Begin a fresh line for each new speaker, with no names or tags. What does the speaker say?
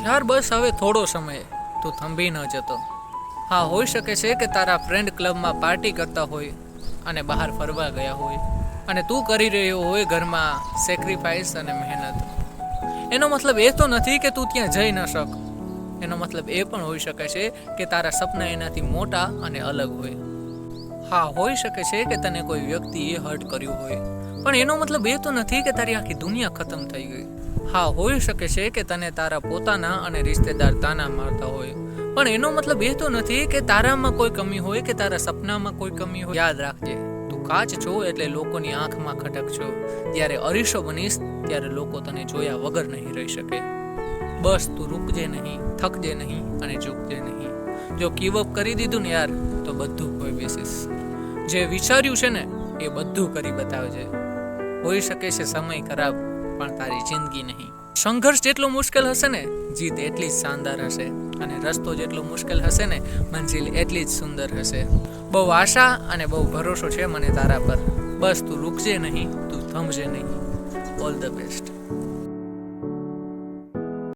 યાર બસ હવે થોડો સમય. તું થંભી ન જતો. હા, હોઈ શકે છે કે તારા ફ્રેન્ડ ક્લબમાં પાર્ટી કરતા હોય અને બહાર ફરવા ગયા હોય. અને તું કરી રહ્યો હોય ઘરમાં સેક્રિફાઈસ અને મહેનત. એનો મતલબ એ તો નથી કે તું ત્યાં જઈ ન શક. એનો મતલબ એ પણ હોઈ શકે છે કે તારા સપના એનાથી મોટા અને અલગ હોય. હા, હોઈ શકે છે કે તને કોઈ વ્યક્તિએ હર્ટ કર્યું હોય. પણ એનો મતલબ એ તો નથી કે તારી આખી દુનિયા ખતમ થઈ ગઈ. હા, હોઈ શકે છે કે તને તારા પોતાના અને રિશ્તેદાર તાના મારતા હોય. પણ એનો મતલબ એ તો નથી કે તારામાં કોઈ કમી હોય કે તારા સપનામાં કોઈ કમી હોય. યાદ રાખજે, તું કાચ છો એટલે લોકોની આંખમાં ખટક છો. જ્યારે અરીસો બનીશ, ત્યારે લોકો તને જોયા વગર નહીં રહી શકે. બસ, તું રૂકજે નહીં, થકજે નહીં અને ઝૂકજે નહીં. જો કીવ અપ કરી દીધું ને યાર, તો બધું કોઈ બેસીસ જે વિચાર્યું છે ને, એ બધું કરી બતાવજે. હોઈ શકે છે સમય ખરાબ. પણ તારી જિંદગી નહીં. સંઘર્ષ જેટલો મુશ્કેલ હશે ને, જીત એટલી જ શાનદાર હશે. અને રસ્તો જેટલો મુશ્કેલ હશે ને, મંજિલ એટલી જ સુંદર હશે. બહુ આશા અને બહુ ભરોસો છે મને તારા પર. બસ તું રૂકજે નહીં, તું થમજે નહીં. All the best